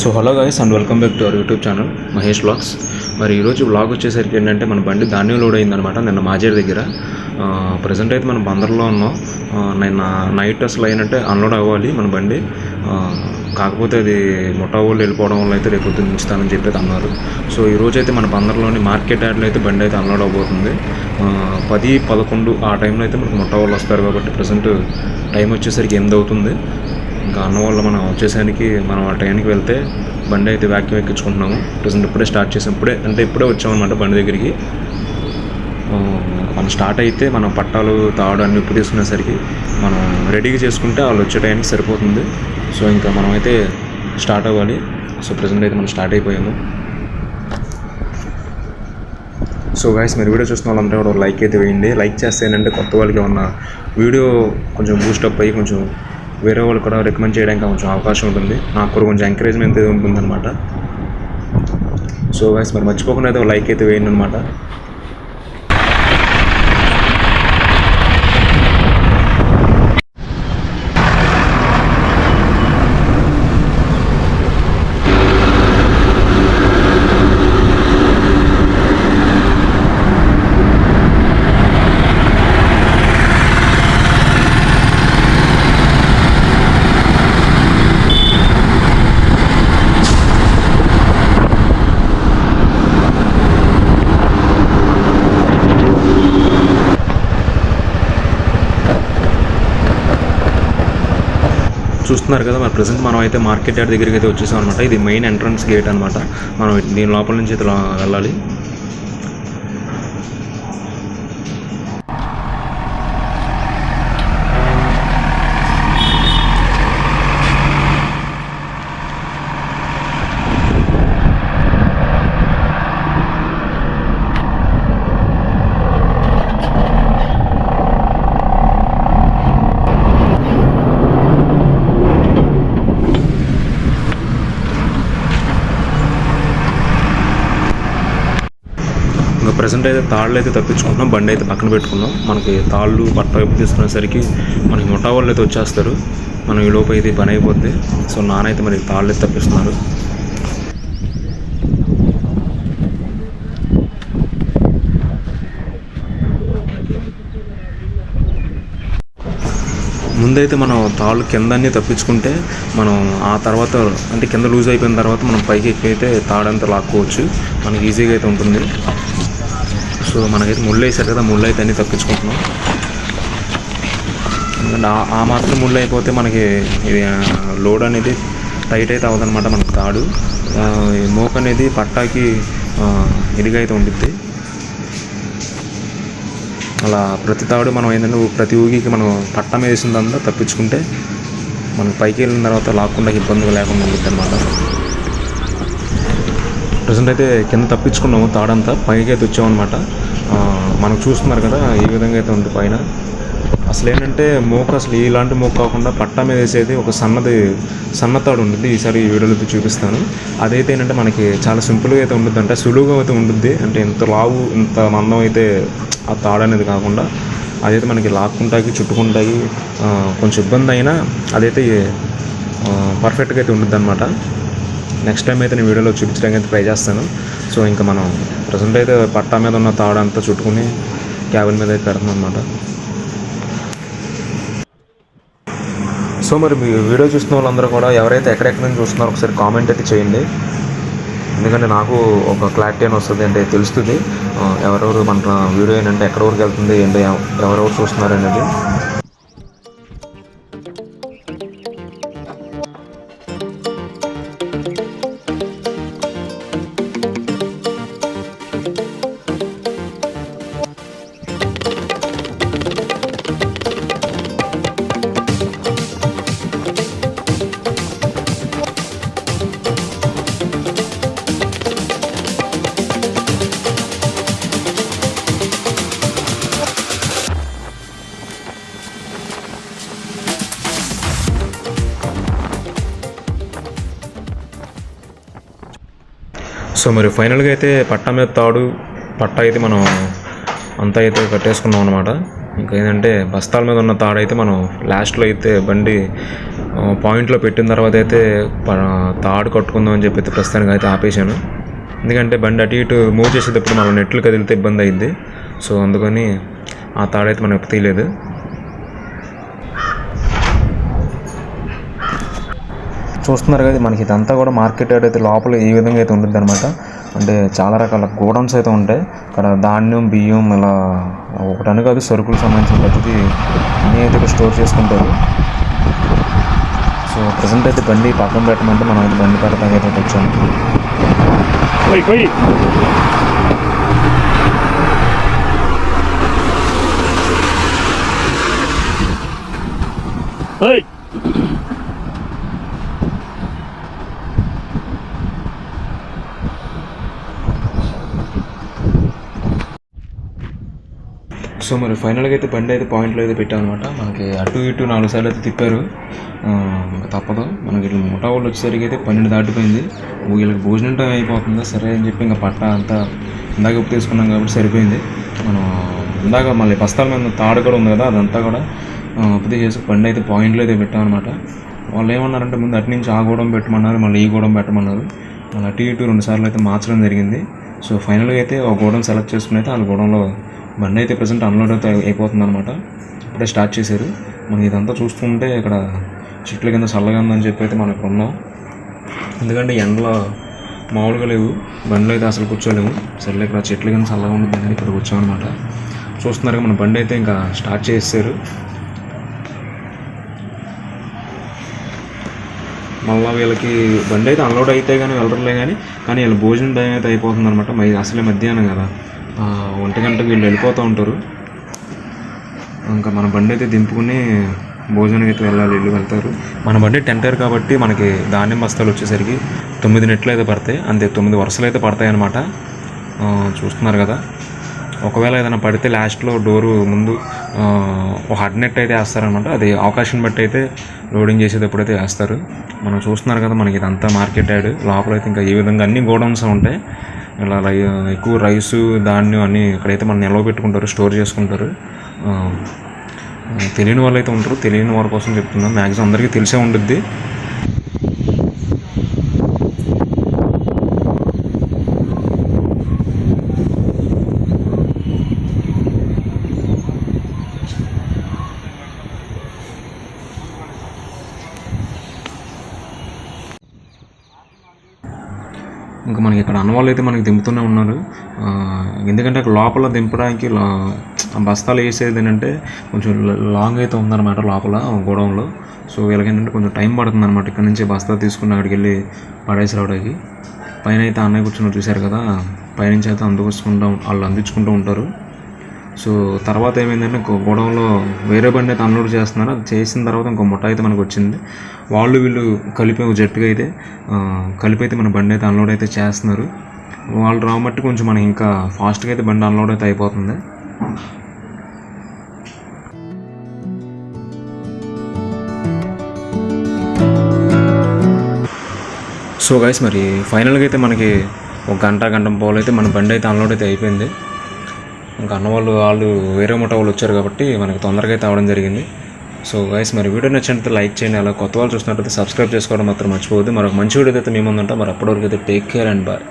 So hello guys and welcome back to our YouTube channel Mahesh vlogs మరి ఈరోజు blog వచ్చేసరికి ఏంటంటే మన బండి ధాన్యం లోడ్ అయిందనమాట నిన్న మాజేరు దగ్గర. ప్రజెంట్ అయితే మనం బందర్లో ఉన్నాం. నిన్న నైట్ అసలు అయినట్టే అన్లోడ్ అవ్వాలి మన బండి. కాకపోతే అది ముఠా వాళ్ళు వెళ్ళిపోవడం వల్ల అయితే రేపు ఉంచుతానని చెప్పి అన్నారు. సో ఈరోజు అయితే మన బందర్లోని మార్కెట్ యార్డ్లో అయితే బండి అయితే అన్లోడ్ అవ్వబోతుంది. పది పదకొండు ఆ టైంలో అయితే మనకు ముఠా వాళ్ళు వస్తారు కాబట్టి ప్రజెంట్ టైం వచ్చేసరికి ఎనిమిది అవుతుంది. ఇంకా అన్న వల్ల మనం వచ్చేసరికి మనం ఆ టైంకి వెళ్తే బండి అయితే వ్యాక్యూమ్ ఎక్కించుకుంటున్నాము. ప్రజెంట్ ఇప్పుడే స్టార్ట్ చేసాం. ఇప్పుడే అంటే ఇప్పుడే వచ్చామన్నమాట బండి దగ్గరికి. మనం స్టార్ట్ అయితే మనం పట్టాలు తాడు అన్ని ఉప్పు తీసుకునేసరికి మనం రెడీగా చేసుకుంటే వాళ్ళు వచ్చే టైంకి సరిపోతుంది. సో ఇంకా మనం అయితే స్టార్ట్ అవ్వాలి. సో ప్రజెంట్ అయితే మనం స్టార్ట్ అయిపోయాము. సో గాయస్ మీరు వీడియో చూస్తున్న వాళ్ళంతా కూడా లైక్ అయితే వేయండి. లైక్ చేస్తే ఏంటంటే కొత్త వాళ్ళకి ఉన్న వీడియో కొంచెం బూస్టప్ అయ్యి కొంచెం వేరే వాళ్ళు కూడా రికమెండ్ చేయడానికి కొంచెం అవకాశం ఉంటుంది. నాకు కూడా కొంచెం ఎంకరేజ్మెంట్ అయితే ఉంటుందన్నమాట. సో గైస్ మరి మర్చిపోకుండా అయితే లైక్ అయితే వేయండి అనమాట చూస్తున్నారు కదా మరి ప్రజెంట్ మనం అయితే మార్కెట్ యార్డ్ దగ్గరికి అయితే వచ్చేసాం అనమాట ఇది మెయిన్ ఎంట్రన్స్ గేట్ అనమాట మనం దీని లోపల నుంచి అయితే వెళ్ళాలి ఇంకా ప్రజెంట్ అయితే తాళ్ళు అయితే తప్పించుకుంటున్నాం బండి అయితే పక్కన పెట్టుకున్నాం. మనకి తాళ్ళు పట్ట వైపు తీసుకునేసరికి మనకి ముఠా వాళ్ళు అయితే వచ్చేస్తారు. మనం ఈ లోపు అయితే పని అయిపోద్ది. సో నాన్న అయితే మరి తాళ్ళు అయితే తప్పిస్తున్నారు. ముందైతే మనం తాళ్ళు కిందన్నీ తప్పించుకుంటే మనం ఆ తర్వాత అంటే కింద లూజ్ అయిపోయిన తర్వాత మనం పైకి ఎక్కి అయితే తాడంతా లాక్కోవచ్చు. మనకి ఈజీగా అయితే ఉంటుంది. సో మనకైతే ముళ్ళు వేసారు కదా ముళ్ళు అయితే అన్నీ తప్పించుకుంటున్నాం. ఎందుకంటే ఆ- మాత్రం ముళ్ళు అయిపోతే మనకి ఇది లోడ్ అనేది టైట్ అయితే అవ్వదన్నమాట మనకి తాడు. మోక అనేది పట్టాకి ఇదిగైతే అయితే ఉండిద్ది. అలా ప్రతి తాడు మనం ఏంటంటే ప్రతి ఊగికి మనం పట్టా మీద వేసిందంతా తప్పించుకుంటే మనం పైకి వెళ్ళిన తర్వాత లాక్కుండా ఇబ్బందులు లేకుండా ఉంటుంది అనమాట ప్రజెంట్ అయితే కింద తప్పించుకున్నాము తాడంతా. పైకి అయితే వచ్చామన్నమాట. మనకు చూస్తున్నారు కదా ఈ విధంగా అయితే ఉంది పైన. అసలు ఏంటంటే మోక అసలు ఇలాంటి మోక కాకుండా పట్టా మీద వేసేది ఒక సన్నది సన్నతాడు ఉంటుంది ఈసారి ఈ వీడియోలో అయితే చూపిస్తాను. అదైతే ఏంటంటే మనకి చాలా సింపుల్గా అయితే ఉంటుంది అంటే సులువుగా అయితే ఉంటుంది అంటే ఇంత లావు ఇంత మందం అయితే ఆ తాడు అనేది కాకుండా అదైతే మనకి లాక్కుంటాకి చుట్టుకుంటాకి కొంచెం ఇబ్బంది అయినా అదైతే పర్ఫెక్ట్గా అయితే ఉంటుంది అనమాట నెక్స్ట్ టైం అయితే నేను వీడియోలో చూపించడానికి అయితే ట్రై చేస్తాను. సో ఇంకా మనం ప్రజెంట్ అయితే పట్టా మీద ఉన్న తాడంతా చుట్టుకుని క్యాబిన్ మీద అయితే పెడుతున్నాం అనమాట సో మరి మీ వీడియో చూస్తున్న వాళ్ళందరూ కూడా ఎవరైతే ఎక్కడెక్కడ నుంచి చూస్తున్నారో ఒకసారి కామెంట్ అయితే చేయండి. ఎందుకంటే నాకు ఒక క్లారిటీ అని వస్తుంది అంటే తెలుస్తుంది. Uh, ఎవరెవరు మన వీడియో ఏంటంటే ఎక్కడ వరకు వెళ్తుంది ఏంటో ఎవరెవరు చూస్తున్నారు అనేది. సో మరి ఫైనల్గా అయితే పట్టా మీద తాడు పట్ట అయితే మనం అంతా అయితే కట్టేసుకున్నాం అనమాట ఇంకా ఏంటంటే బస్తాల మీద ఉన్న తాడు అయితే మనం లాస్ట్లో అయితే బండి పాయింట్లో పెట్టిన తర్వాత అయితే ప- తాడు కట్టుకుందాం అని చెప్పి అయితే ప్రస్తుతానికి అయితే ఆపేశాను. ఎందుకంటే బండి అటు ఇటు మూవ్ చేసేటప్పుడు మనం నెట్లు కదిలితే ఇబ్బంది అయింది. సో అందుకని ఆ తాడైతే మనం తీయలేదు చూస్తున్నారు కదా మనకి ఇదంతా కూడా మార్కెట్ అయితే లోపల ఈ విధంగా అయితే ఉంటుంది అనమాట అంటే చాలా రకాల గోడౌన్స్ అయితే ఉంటాయి. ఇక్కడ ధాన్యం బియ్యం ఇలా ఒకటని కాదు సరుకులు సంబంధించిన ప్రతిదీ అన్నీ అయితే ఇక్కడ స్టోర్ చేసుకుంటారు. సో ప్రజెంట్ అయితే బండి పక్కన పెట్టమంటే మనం అయితే బండి పెడతాం అయితే వచ్చాము Hey! సో మరి ఫైనల్గా అయితే బండి అయితే పాయింట్లో అయితే పెట్టాం అనమాట మనకి అటు ఇటు నాలుగు సార్లు అయితే తిప్పారు. తప్పదు. మనకి ఇట్లా ముఠా వాళ్ళు వచ్చేసరికి అయితే పన్నెండు దాటిపోయింది. వీళ్ళకి భోజనం టైం అయిపోతుంది? సరే అని చెప్పి ఇంకా పట్ట అంతా ఇందాక ఉప్పు తీసుకున్నాం కాబట్టి సరిపోయింది. మనం ఇందాక మళ్ళీ బస్తాల మీద తాడు కూడా ఉంది కదా అదంతా కూడా ఉప్పు చేసి బండి అయితే పాయింట్లో అయితే పెట్టామన్నమాట. వాళ్ళు ఏమన్నారంటే ముందు అటు నుంచి ఆ గూడెం పెట్టమన్నారు మళ్ళీ ఈ గూడెం పెట్టమన్నారు. మళ్ళీ అటు ఇటు రెండు సార్లు అయితే మార్చడం జరిగింది. సో ఫైనల్గా అయితే ఒక గూడెం సెలెక్ట్ చేసుకుని అయితే ఆ గూడెంలో బండి అయితే ప్రజెంట్ అన్లోడ్ అయితే అయిపోతుంది అనమాట ఇప్పుడే స్టార్ట్ చేశారు. మనం ఇదంతా చూస్తుంటే ఇక్కడ చెట్ల కింద చల్లగా ఉందని చెప్పి అయితే మనం ఇక్కడ ఉన్నాం. ఎందుకంటే ఎండలో మామూలుగా లేవు. బండిలో అయితే అసలు కూర్చోలేము. సరే ఇక్కడ చెట్ల కింద చల్లగా ఉంటుంది అని ఇక్కడ కూర్చోమన్నమాట. చూస్తున్నారు మన బండి అయితే ఇంకా స్టార్ట్ చేస్తారు మళ్ళీ వీళ్ళకి బండి అయితే అన్లోడ్ అయితే కానీ వెళ్ళరులే కానీ కానీ వీళ్ళ భోజనం టైం అయితే అయిపోతుంది అనమాట మరి అసలే మధ్యాహ్నం కదా. ఒంటి గంటకు వీళ్ళు వెళ్ళిపోతూ ఉంటారు. ఇంకా మన బండి అయితే దింపుకుని భోజనానికి అయితే వెళ్ళాలి వీళ్ళు వెళ్తారు. మన బండి టెంటర్ కాబట్టి మనకి ధాన్యం బస్తాలు వచ్చేసరికి తొమ్మిది నెట్లు అయితే పడతాయి. అంతే తొమ్మిది వరుసలు అయితే పడతాయి అనమాట చూస్తున్నారు కదా. ఒకవేళ ఏదైనా పడితే లాస్ట్లో డోరు ముందు ఒక హడ్ నెట్ అయితే వేస్తారనమాట అది అవకాశం బట్టి అయితే లోడింగ్ చేసేటప్పుడు అయితే వేస్తారు. మనం చూస్తున్నారు కదా మనకి ఇదంతా మార్కెట్ యాడ్ లోపల అయితే ఇంకా ఈ విధంగా అన్ని గోడౌన్స్ ఉంటాయి. ఇలా రై ఎక్కువ రైసు ధాన్యం అన్నీ ఇక్కడైతే మనం నిల్వ పెట్టుకుంటారు స్టోర్ చేసుకుంటారు. తెలియని వాళ్ళు అయితే ఉంటారు. తెలియని వారి కోసం చెప్తున్నాం. మ్యాక్సిమం అందరికీ తెలిసే ఉండుద్ది. ఇంకా మనకి ఇక్కడ అన్నవాళ్ళు అయితే మనకి దింపుతూనే ఉన్నారు. ఎందుకంటే అక్కడ లోపల దింపడానికి లా- బస్తాలు వేసేది ఏంటంటే కొంచెం లాంగ్ అయితే ఉందన్నమాట లోపల గోడౌన్లో. సో వీళ్ళకి ఏంటంటే కొంచెం టైం పడుతుంది అనమాట ఇక్కడ నుంచి బస్తా తీసుకుని అక్కడికి వెళ్ళి పడేసి రావడానికి. పైన అయితే అన్నయ్య కూర్చుని చూశారు కదా. పైనుంచి అయితే అందుకొచ్చుకుంటూ వాళ్ళు అందించుకుంటూ ఉంటారు. సో తర్వాత ఏమైందంటే ఇంకో గోడౌన్లో వేరే బండి అయితే అన్లోడ్ చేస్తున్నారు. అది చేసిన తర్వాత ఇంకో ముఠ అయితే మనకు వచ్చింది. వాళ్ళు వీళ్ళు కలిపి ఒక జట్టుగా అయితే కలిపి అయితే మన బండి అయితే అన్లోడ్ అయితే చేస్తున్నారు. వాళ్ళు రాబట్టి కొంచెం మనకి ఇంకా ఫాస్ట్గా అయితే బండి అన్లోడ్ అయితే అయిపోతుంది. సో గైస్ మరి ఫైనల్గా అయితే మనకి ఒక గంట గంట పోలైతే అయితే మన బండి అయితే అన్లోడ్ అయితే అయిపోయింది. ఇంకా అన్న వాళ్ళు వాళ్ళు వేరే ముఠా వాళ్ళు వచ్చారు కాబట్టి మనకి తొందరగా అయితే అవడం జరిగింది. సో గైస్ మరి వీడియో నచ్చినట్టు లైక్ చేయండి అలా కొత్త వాళ్ళు చూసినట్లయితే సబ్స్క్రైబ్ చేసుకోవడం మాత్రం మర్చిపోవద్దు. మరొక మంచి వీడియో అయితే మీ ముందు ఉంటాం. మరి అప్పటివరకు అయితే టేక్ కేర్ అండ్ బాయ్